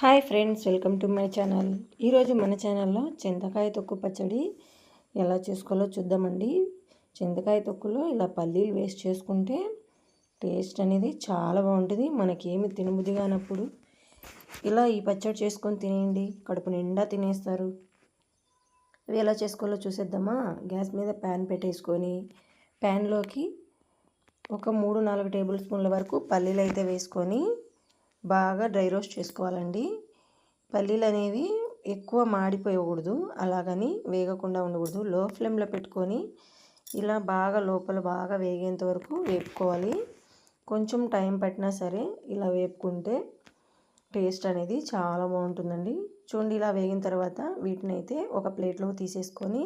Hi friends welcome to my channel. ఈరోజు మన ఛానల్లో చింతకాయ తొక్కు పచ్చడి ఎలా చేసుకోవాలో చూద్దామండి. చింతకాయ తొక్కులో ఇలా పల్లీలు వేస్ట్ చేసుకుంటే టేస్ట్ అనేది చాలా బాగుంటుంది. మనకేమి తినబుద్ధి కానప్పుడు ఇలా ఈ పచ్చడి చేసుకొని తినేయండి. కడుపు నిండా తినేస్తారు. ఇవి ఎలా చేసుకోవాలో చూసేద్దామా? గ్యాస్ మీద ప్యాన్ పెట్టేసుకొని ప్యాన్లోకి ఒక మూడు నాలుగు టేబుల్ స్పూన్ల వరకు పల్లీలు అయితే వేసుకొని బాగా డ్రై రోస్ట్ చేసుకోవాలండి. పల్లీలు అనేవి ఎక్కువ మాడిపోయకూడదు అలాగని వేగకుండా ఉండకూడదు. లో ఫ్లేమ్లో పెట్టుకొని ఇలా బాగా లోపల బాగా వేగేంత వరకు వేపుకోవాలి. కొంచెం టైం పట్టినా సరే ఇలా వేపుకుంటే టేస్ట్ అనేది చాలా బాగుంటుందండి. చూడండి ఇలా వేగిన తర్వాత వీటిని అయితే ఒక ప్లేట్లో తీసేసుకొని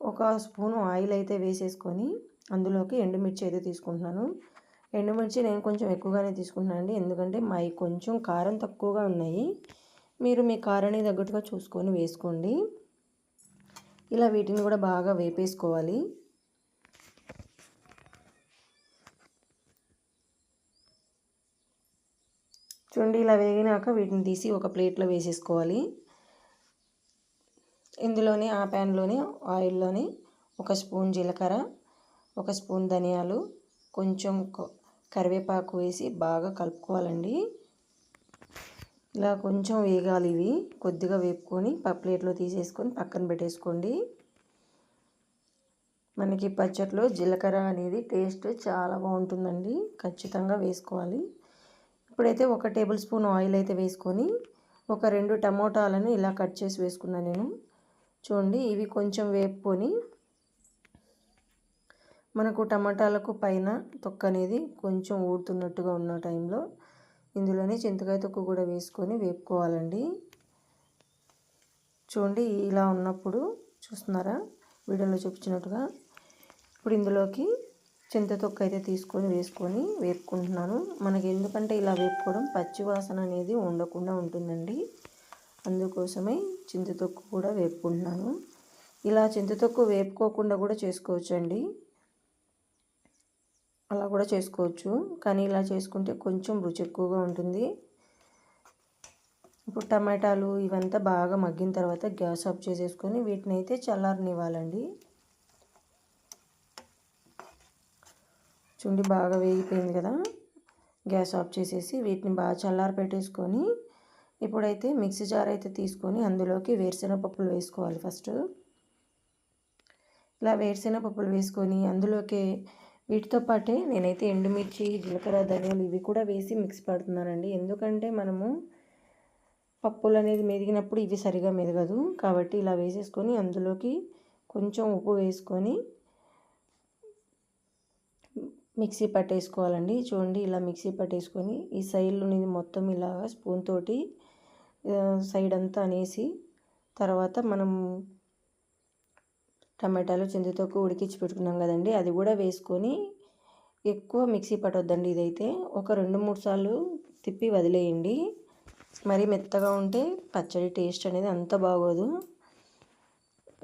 ఒక స్పూను ఆయిల్ అయితే వేసేసుకొని అందులోకి ఎండుమిర్చి అయితే తీసుకుంటున్నాను. ఎండుమిర్చి నేను కొంచెం ఎక్కువగానే తీసుకుంటున్నాను అండి. ఎందుకంటే మావి కొంచెం కారం తక్కువగా ఉన్నాయి. మీరు మీ కారాన్ని తగ్గట్టుగా చూసుకొని వేసుకోండి. ఇలా వీటిని కూడా బాగా వేపేసుకోవాలి. చూడండి ఇలా వేగినాక వీటిని తీసి ఒక ప్లేట్లో వేసేసుకోవాలి. ఇందులోనే ఆ ప్యాన్లోనే ఆయిల్లోనే ఒక స్పూన్ జీలకర్ర ఒక స్పూన్ ధనియాలు కొంచెం కరివేపాకు వేసి బాగా కలుపుకోవాలండి. ఇలా కొంచెం వేగాలి ఇవి. కొద్దిగా వేపుకొని ప్లేట్లో తీసేసుకొని పక్కన పెట్టేసుకోండి. మనకి పచ్చట్లో జీలకర్ర అనేది టేస్ట్ చాలా బాగుంటుందండి. ఖచ్చితంగా వేసుకోవాలి. ఇప్పుడైతే ఒక టేబుల్ స్పూన్ ఆయిల్ అయితే వేసుకొని ఒక రెండు టమోటాలను ఇలా కట్ చేసి వేసుకున్నాను నేను. చూడండి ఇవి కొంచెం వేపుకొని మనకు టమాటాలకు పైన తొక్క అనేది కొంచెం ఊడుతున్నట్టుగా ఉన్న టైంలో ఇందులోనే చింతకాయ తొక్కు కూడా వేసుకొని వేపుకోవాలండి. చూడండి ఇలా ఉన్నప్పుడు చూస్తున్నారా? వీడియోలో చూపించినట్టుగా ఇప్పుడు ఇందులోకి చింత తొక్క అయితే తీసుకొని వేసుకొని వేపుకుంటున్నాను. మనకి ఎందుకంటే ఇలా వేపుకోవడం పచ్చివాసన అనేది ఉండకుండా ఉంటుందండి. అందుకోసమే చింత తొక్కు కూడా వేపుకుంటున్నాను. ఇలా చింత తొక్కు వేపుకోకుండా కూడా చేసుకోవచ్చండి. అలా కూడా చేసుకోవచ్చు. కానీ ఇలా చేసుకుంటే కొంచెం రుచి ఎక్కువగా ఉంటుంది. ఇప్పుడు టమాటాలు ఇవంతా బాగా మగ్గిన తర్వాత గ్యాస్ ఆఫ్ చేసేసుకొని వీటిని అయితే చల్లారనివ్వాలండి. చుండి బాగా వేగిపోయింది కదా. గ్యాస్ ఆఫ్ చేసేసి వీటిని బాగా చల్లారి పెట్టేసుకొని ఇప్పుడైతే మిక్సీ జార్ అయితే తీసుకొని అందులోకి వేరుశెనగ పప్పులు వేసుకోవాలి ఫస్ట్. ఇలా వేరుశెనగ పప్పులు వేసుకొని అందులోకి వీటితో పాటే నేనైతే ఎండుమిర్చి జీలకర్ర ధనియాలు ఇవి కూడా వేసి మిక్స్ పడుతున్నానండి. ఎందుకంటే మనము పప్పులు అనేది మెదిగినప్పుడు ఇవి సరిగా మెదగదు. కాబట్టి ఇలా వేసేసుకొని అందులోకి కొంచెం ఉప్పు వేసుకొని మిక్సీ పట్టేసుకోవాలండి. చూడండి ఇలా మిక్సీ పట్టేసుకొని ఈ సైడ్లోని మొత్తం ఇలా స్పూన్ తోటి సైడ్ అంతా అనేసి తర్వాత మనం టమాటాలు చింతతోకు ఉడికించి పెట్టుకున్నాం కదండి. అది కూడా వేసుకొని ఎక్కువ మిక్సీ పట్టొద్దండి ఇదైతే. ఒక రెండు మూడు సార్లు తిప్పి వదిలేయండి. మరీ మెత్తగా ఉంటే పచ్చడి టేస్ట్ అనేది అంత బాగోదు.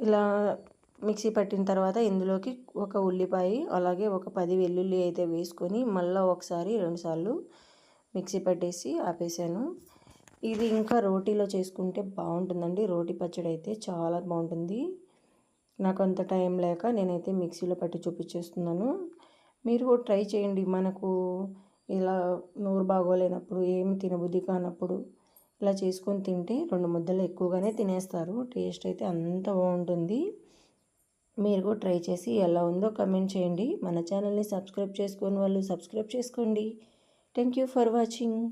ఇలా మిక్సీ పట్టిన తర్వాత ఇందులోకి ఒక ఉల్లిపాయ అలాగే ఒక పది వెల్లుల్లి అయితే వేసుకొని మళ్ళీ ఒకసారి రెండుసార్లు మిక్సీ పట్టేసి ఆపేసాను. ఇది ఇంకా రోటీలో చేసుకుంటే బాగుంటుందండి. రోటీ పచ్చడి అయితే చాలా బాగుంటుంది. నాకు అంత టైం లేక నేనైతే మిక్సీలో పట్టి చూపించేస్తున్నాను. మీరు కూడా ట్రై చేయండి. మనకు ఇలా నోరు బాగోలేనప్పుడు ఏమి తినబుద్ధి కానప్పుడు ఇలా చేసుకొని తింటే రెండు ముద్దలు ఎక్కువగానే తినేస్తారు. టేస్ట్ అయితే అంత బాగుంటుంది. మీరు కూడా ట్రై చేసి ఎలా ఉందో కమెంట్ చేయండి. మన ఛానల్ని సబ్స్క్రైబ్ చేసుకొని వాళ్ళు సబ్స్క్రైబ్ చేసుకోండి. Thank you for watching.